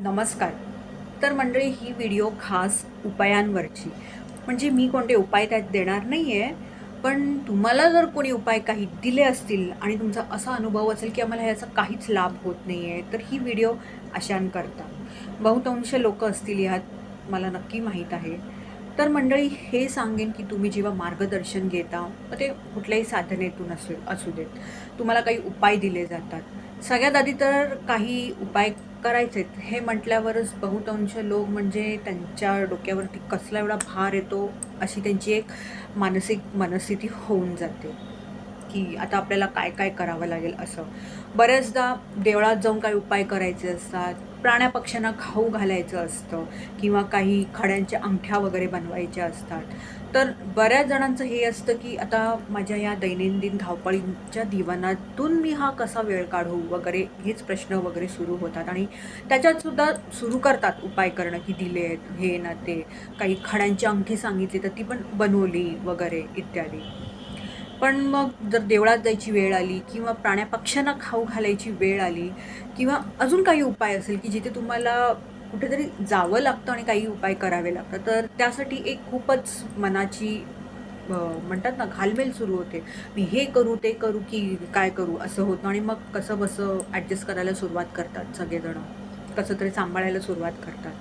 नमस्कार. तर मंडळी ही व्हिडिओ खास उपायांवरची. म्हणजे मी कोणते उपाय त्यात देणार नाही आहे पण तुम्हाला जर कोणी उपाय काही दिले असतील आणि तुमचा असा अनुभव असेल की आम्हाला ह्याचा काहीच लाभ होत नाही आहे तर ही व्हिडिओ अशांकरता. बहुतांश लोक असतील यात मला नक्की माहीत आहे. तर मंडळी हे सांगेन की तुम्ही जेव्हा मार्गदर्शन घेता मग ते कुठल्याही साधनेतून असू असू देत. तुम्हाला काही उपाय दिले जातात. सगळ्यात आधी तर काही उपाय करायचेत हे म्हटल्यावरच बहुतांश लोक म्हणजे त्यांच्या डोक्यावरती कसला एवढा भार येतो अशी त्यांची एक मानसिक मनस्थिती होऊन जाते. की आता आपल्याला काय काय करावं लागेल असं. बऱ्याचदा देवळात जाऊन काही उपाय करायचे असतात. प्राण्यापक्ष्यांना खाऊ घालायचं असतं किंवा काही खड्यांच्या अंगठ्या वगैरे बनवायच्या असतात. तर बऱ्याच जणांचं हे असतं की आता माझ्या या दैनंदिन धावपळीच्या जीवनातून मी हा कसा वेळ काढू वगैरे हेच प्रश्न वगैरे सुरू होतात. आणि त्याच्यातसुद्धा सुरू करतात उपाय करणं की दिले आहेत हे ना ते. काही खड्यांची अंगठी सांगितली तर ती पण बनवली वगैरे इत्यादी. पण मग जर देवळात जायची वेळ आली किंवा प्राण्या पक्ष्यांना खाऊ घालायची वेळ आली किंवा अजून काही उपाय असेल की जिथे तुम्हाला कुठेतरी जावं लागतं आणि काही उपाय करावे लागतात तर त्यासाठी एक खूपच मनाची म्हणतात ना घालमेल सुरू होते. मी हे करू ते करू की काय करू असं होतं. आणि मग कसं बसं ॲडजस्ट करायला सुरुवात करतात सगळेजणं. कसं तरी सांभाळायला सुरुवात करतात.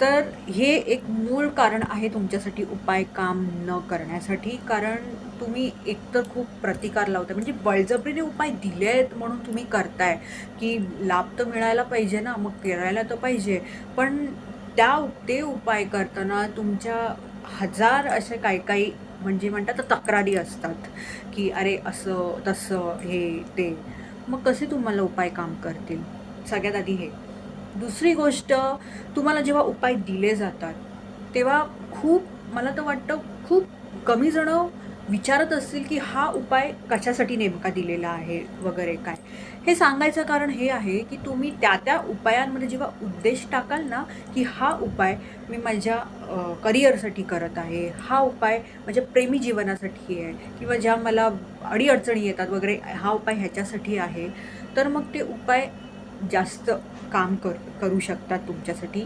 तर हे एक मूळ कारण आहे तुमच्यासाठी उपाय काम न करण्यासाठी. कारण तुम्ही एकतर खूप प्रतिकार लावताय. म्हणजे बळजबरीने उपाय दिले आहेत म्हणून तुम्ही करताय. की लाभ तर मिळायला पाहिजे ना मग करायला तर पाहिजे. पण त्या ते उपाय करताना तुमच्या हजार असे काही काही म्हणजे म्हणतात तक्रारी असतात. की अरे असं तसं हे ते. मग कसे तुम्हाला उपाय काम करतील? सगळ्यात आधी हे. दुसरी गोष्ट तुम्हाला जेव्हा उपाय दिले जातात तेव्हा खूप मला तर वाटतं खूप कमी जणं विचारत असतील की हा उपाय कशासाठी नेमका दिलेला आहे वगैरे काय. हे सांगायचं कारण हे आहे की तुम्ही त्या त्या उपायांमध्ये जेव्हा उद्देश टाकाल ना की हा उपाय मी माझ्या करिअरसाठी करत आहे हा उपाय माझ्या प्रेमी जीवनासाठी आहे किंवा ज्या मला अडीअडचणी येतात वगैरे हा उपाय ह्याच्यासाठी आहे तर मग ते उपाय जास्त काम कर करू शकतात तुमच्यासाठी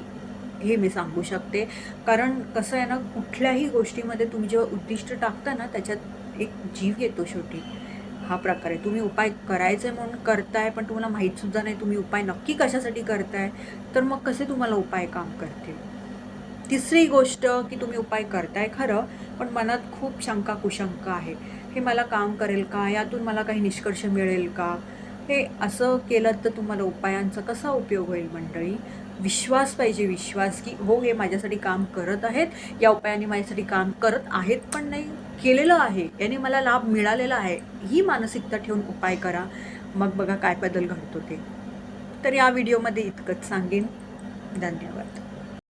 हे मी सांगू शकते. कारण कसं आहे ना कुठल्याही गोष्टीमध्ये तुम्ही जेव्हा उद्दिष्ट टाकता ना त्याच्यात एक जीव येतो शेवटी. हा प्रकार आहे. तुम्ही उपाय करायचे म्हणून करताय पण तुम्हाला माहीतसुद्धा नाही तुम्ही उपाय नक्की कशासाठी करताय तर मग कसे तुम्हाला उपाय काम करतील? तिसरी गोष्ट की तुम्ही उपाय करताय खरं पण मनात खूप शंका कुशंका आहे. हे मला काम करेल का? यातून मला काही निष्कर्ष मिळेल का? हे असं केलं तर तुम्हाला उपायांचा कसा उपयोग होईल मंडळी? विश्वास पाहिजे विश्वास की हो हे माझ्यासाठी काम करत आहेत. या उपायाने माझ्यासाठी काम करत आहेत पण नाही केलेलं आहे. याने मला लाभ मिळालेला आहे. ही मानसिकता ठेवून उपाय करा. मग बघा काय बदल घडतो ते. तर या व्हिडिओमध्ये इतकंच सांगेन. धन्यवाद.